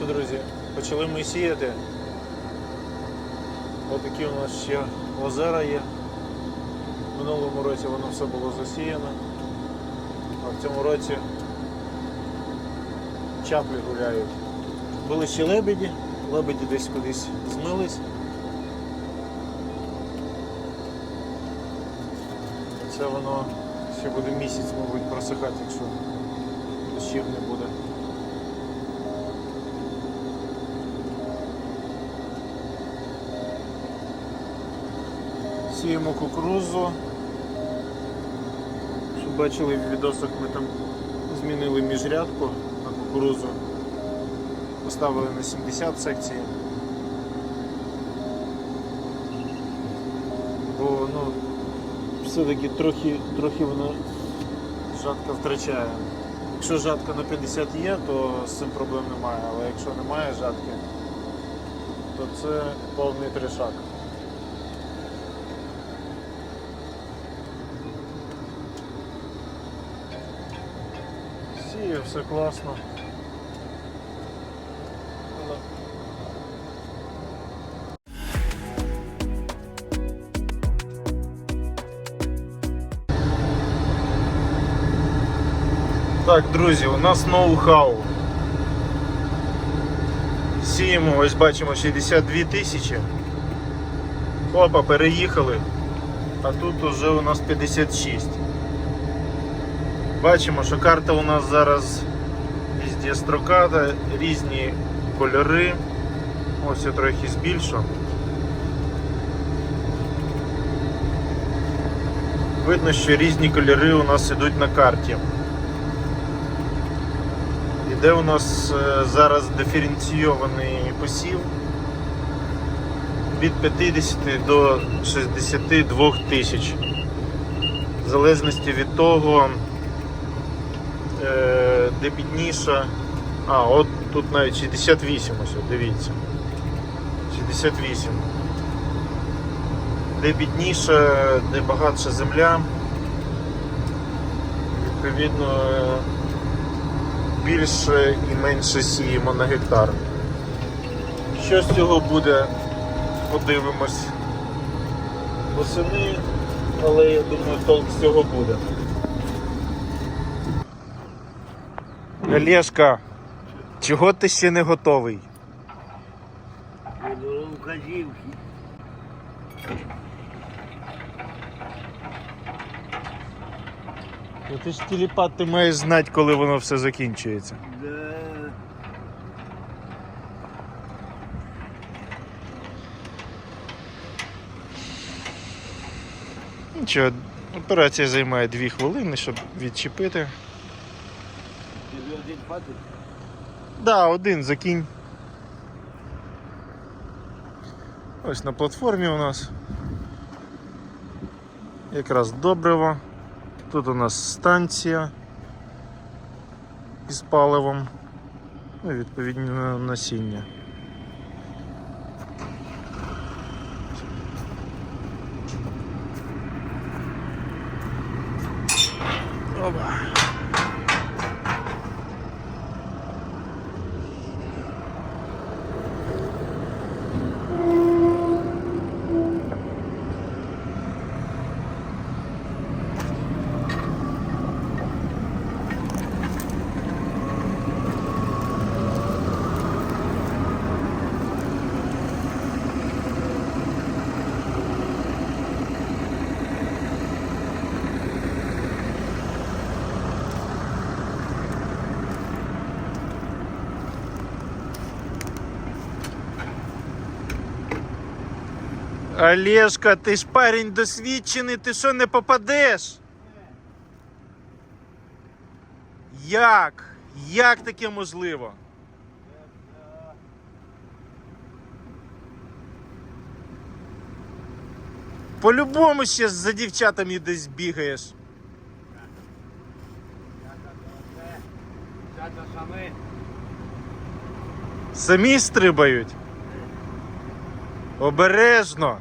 Що, друзі, почали ми сіяти. Ось такі у нас ще озера є. В минулому році воно все було засіяно. А в цьому році чаплі гуляють. Були ще лебеді, лебеді десь кудись змились. Це воно ще буде місяць, мабуть, просихати, якщо дощів не буде. Сіємо кукурузу. Щоб бачили в відосах, ми там змінили міжрядку на кукурузу. Поставили на 70 секцій. Бо ну, все-таки трохи, трохи воно жатка втрачає. Якщо жатка на 50 є, то з цим проблем немає, але якщо немає жатки, то це повний тришак. Сіє, все класно. Так, друзі, у нас ноу-хау. Сіємо, ось бачимо 62 тисячі. Опа, переїхали. А тут уже у нас 56. Бачимо, що карта у нас зараз везде строката, різні кольори. Ось я трохи збільшу. Видно, що різні кольори у нас ідуть на карті. Іде у нас е, зараз диференційований посів від 50 до 62 тисяч. В залежності від того, де бідніша. А, от тут навіть 68, ось, дивіться. 68. Де бідніша, де багатша земля. Відповідно. е, більше і менше сіємо на гектар. Що з цього буде, подивимось восени, але я думаю, толк з цього буде. Олешка, чого ти ще не готовий? Ну, Ти ж телепат, ти маєш знати, коли воно все закінчується. Да. Нічого, операція займає 2 хвилини, щоб відчепити. Один Так, Да, один закинь. Ось на платформі у нас. Якраз добриво. Тут у нас станція із паливом. Ну, відповідно насіння. Олежка, ти ж парень досвідчений, ти що не попадеш? Як? Як таке можливо? По-любому ще за дівчатами десь бігаєш. Самі стрибають. Обережно.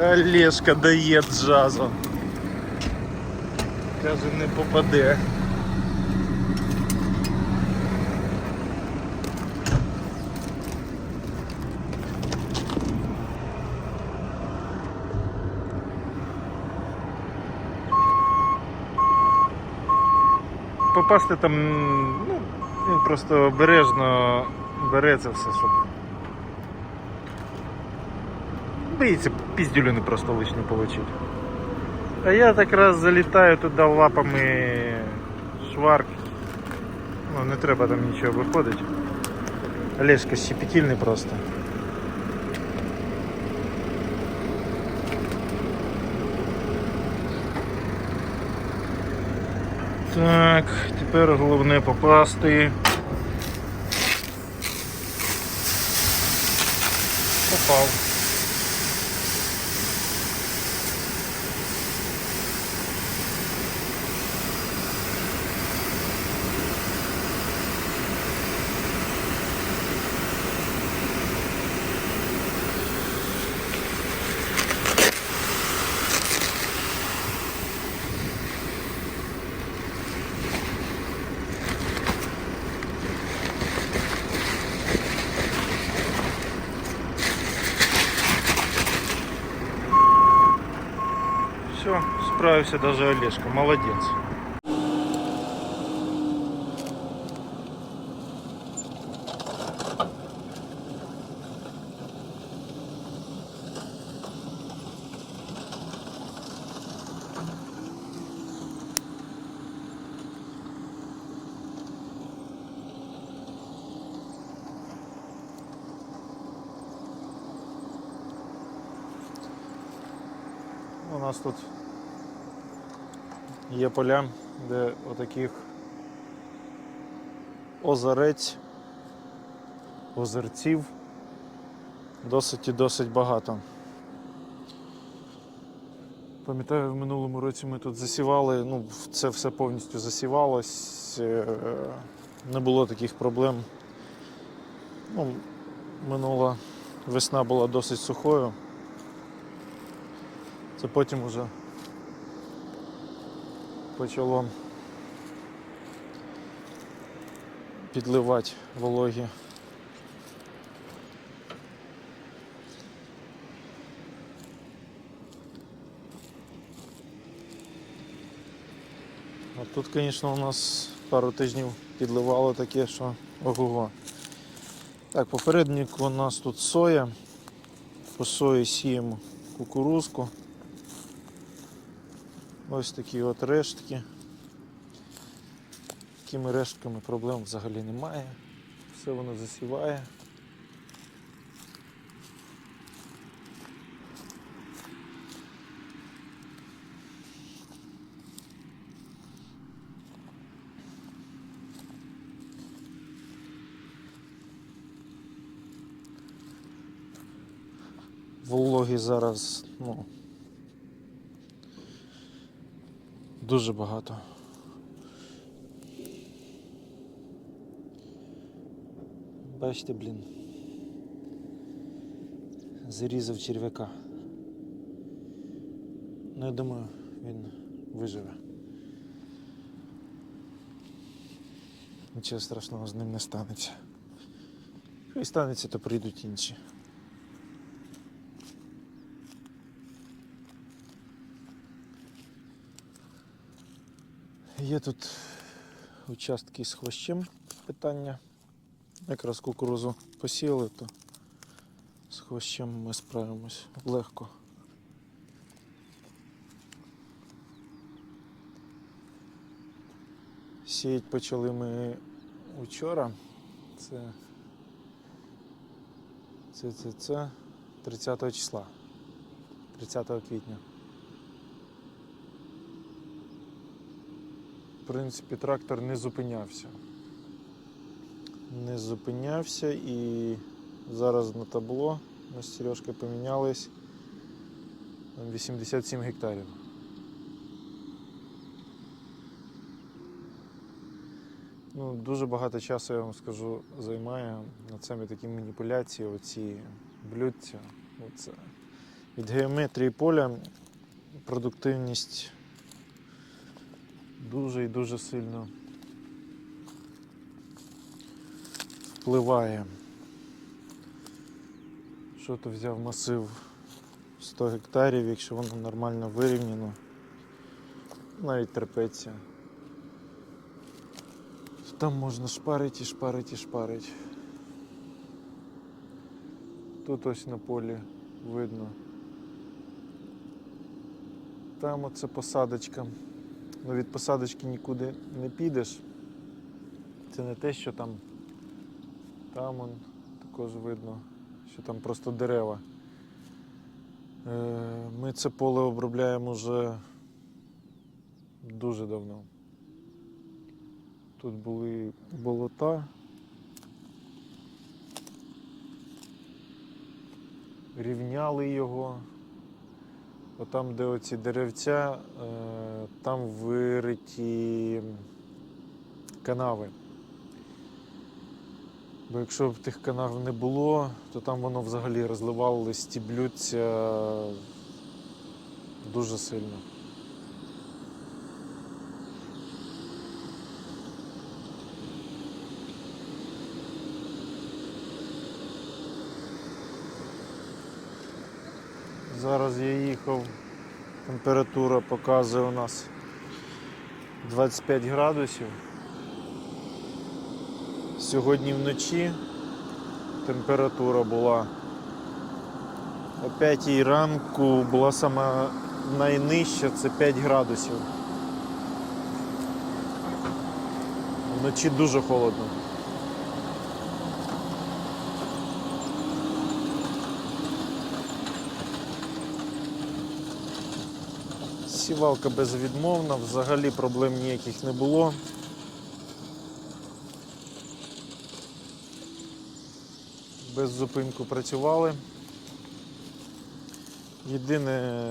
Олежка дає джазу. Каже, не попаде. Попасти там, ну, він просто обережно бере це все, щоб. Боїться піздюліни просто лишні отримати. А я так раз залітаю туди лапами шварк. Ну, не треба там нічого виходить. Олежка щепетільний просто. Так, тепер головне попасти. Попав. Все, справился даже Олежка, молодец. У нас тут є поля, де отаких озерець, озерців досить і досить багато. Пам'ятаю, в минулому році ми тут засівали, ну, це все повністю засівалось, е, не було таких проблем. Ну, минула весна була досить сухою. Це потім уже почало підливати вологі. А тут, звісно, у нас пару тижнів підливало таке, що ого-го. Так, попередник у нас тут соя. По сої сіємо кукурузку. Ось такі от рештки. Такими рештками проблем взагалі немає. Все воно засіває. Вологі зараз, ну, Дуже багато. Бачите, блін. Зарізав черв'яка. Ну, я думаю, він виживе. Нічого страшного з ним не станеться. Хай станеться, то прийдуть інші. Є тут участки з хвощем питання. Якраз кукурузу посіяли, то з хвощем ми справимось легко. Сіять почали ми вчора. Це, це, це, це 30 числа, 30 квітня. Принципі, трактор не зупинявся. Не зупинявся і зараз на табло ми з Сережкою помінялись 87 гектарів. Ну, дуже багато часу, я вам скажу, займає на цими такі маніпуляції, оці блюдця. Оце. Від геометрії поля продуктивність дуже і дуже сильно впливає. Що ти взяв масив 100 гектарів, якщо воно нормально вирівняно, навіть трапеція. Там можна шпарити шпарити шпарити. Тут ось на полі видно. Там оце посадочка. Ну від посадочки нікуди не підеш. Це не те, що там. Там он також видно, що там просто дерева. Е, Ми це поле обробляємо вже дуже давно. Тут були болота. Рівняли його. Отам, де оці деревця, е, там вириті канави. Бо якщо б тих канав не було, то там воно взагалі розливалося, стіблються дуже сильно. Зараз я їхав, температура показує у нас 25 градусів. Сьогодні вночі температура була о 5 ранку була сама найнижча, це 5 градусів. Вночі дуже холодно. Сівалка безвідмовна, взагалі проблем ніяких не було. Без зупинку працювали. Єдине,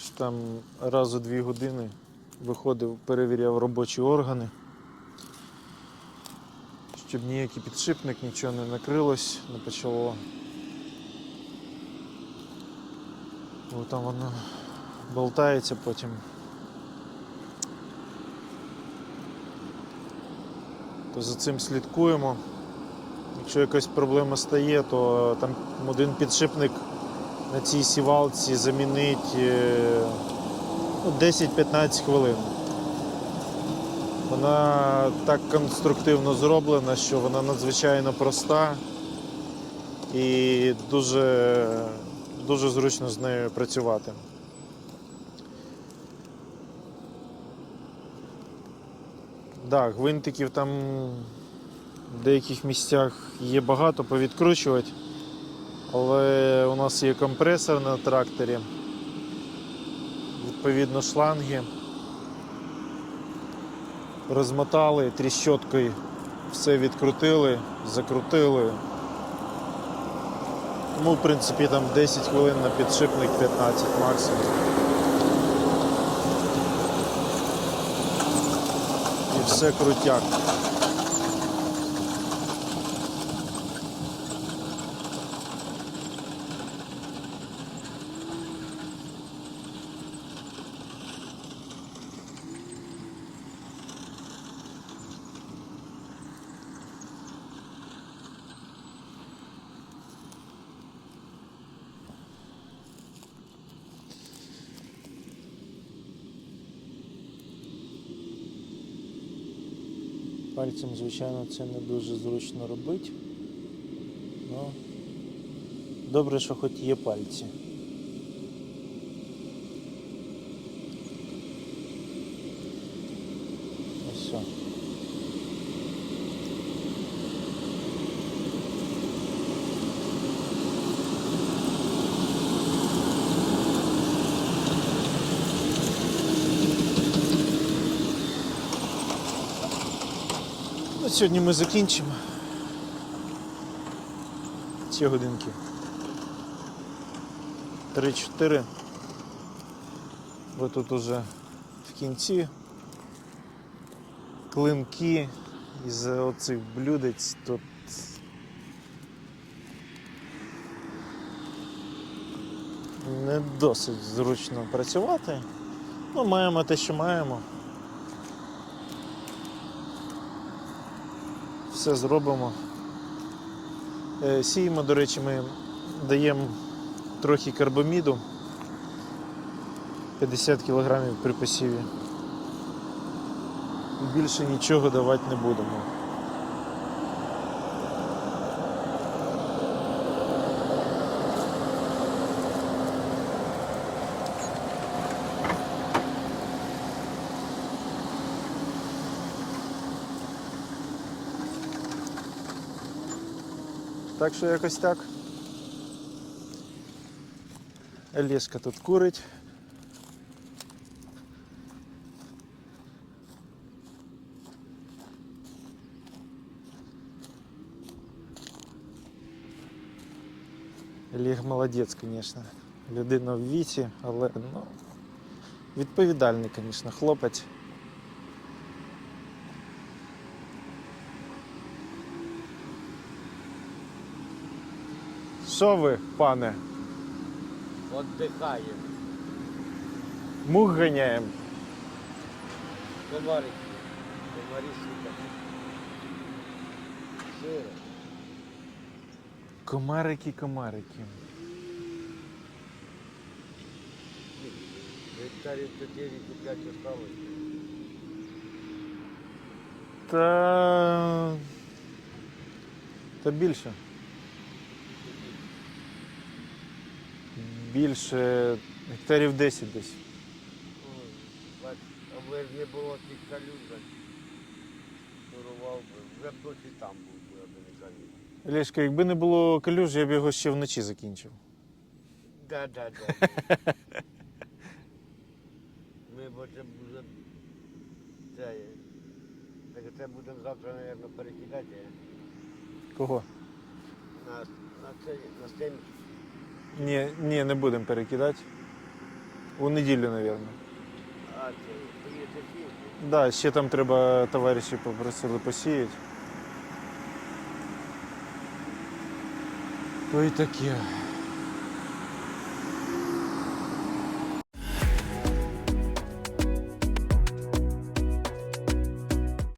що там раз у дві години виходив, перевіряв робочі органи, щоб ніякий підшипник, нічого не накрилось, не почало. Бо там воно болтається потім. То за цим слідкуємо. Якщо якась проблема стає, то там один підшипник на цій сівалці замінить е, ну, 10-15 хвилин. Вона так конструктивно зроблена, що вона надзвичайно проста і дуже, дуже зручно з нею працювати. Так, гвинтиків там в деяких місцях є багато повідкручувати, але у нас є компресор на тракторі, відповідно шланги. Розмотали тріщоткою, все відкрутили, закрутили. Ну, в принципі, там 10 хвилин на підшипник, 15 максимум. Все крутяк. Пальцем, звичайно, це не дуже зручно робити. Ну, добре, що хоч є пальці. Ось все. Сьогодні ми закінчимо. Ці годинки. 3-4. Бо тут уже в кінці клинки із оцих блюдець тут. Не досить зручно працювати. Ну, маємо те, що маємо. Все зробимо. Е, Сіємо, до речі, ми даємо трохи карбоміду. 50 кг при посіві. Більше нічого давати не будемо. Так що якось так. Олешка тут курить. Олег молодець, звісно. Людина в віці, але ну, відповідальний, звісно, хлопець. Що ви, пане? Отдихаємо. Мух ганяємо. Комарики. Комарі сука. Сиро. Комарики, комарики. Гектарів 4 чи 5 осталось. Та. Та більше. Більше гектарів 10 десь. Ой, аби ж не було тих калюжок, турував би. Вже б досі там був, би, аби не калюжок. Олешка, якби не було калюж, я б його ще вночі закінчив. Да, да, да. Ми це вже це, так це будемо завтра, мабуть, перекидати Кого? на, на це, на стенки. Ні, ні, не будемо перекидати. У неділю, мабуть. А, це приїде. Да, ще там треба товариші попросили посіяти. То й таке.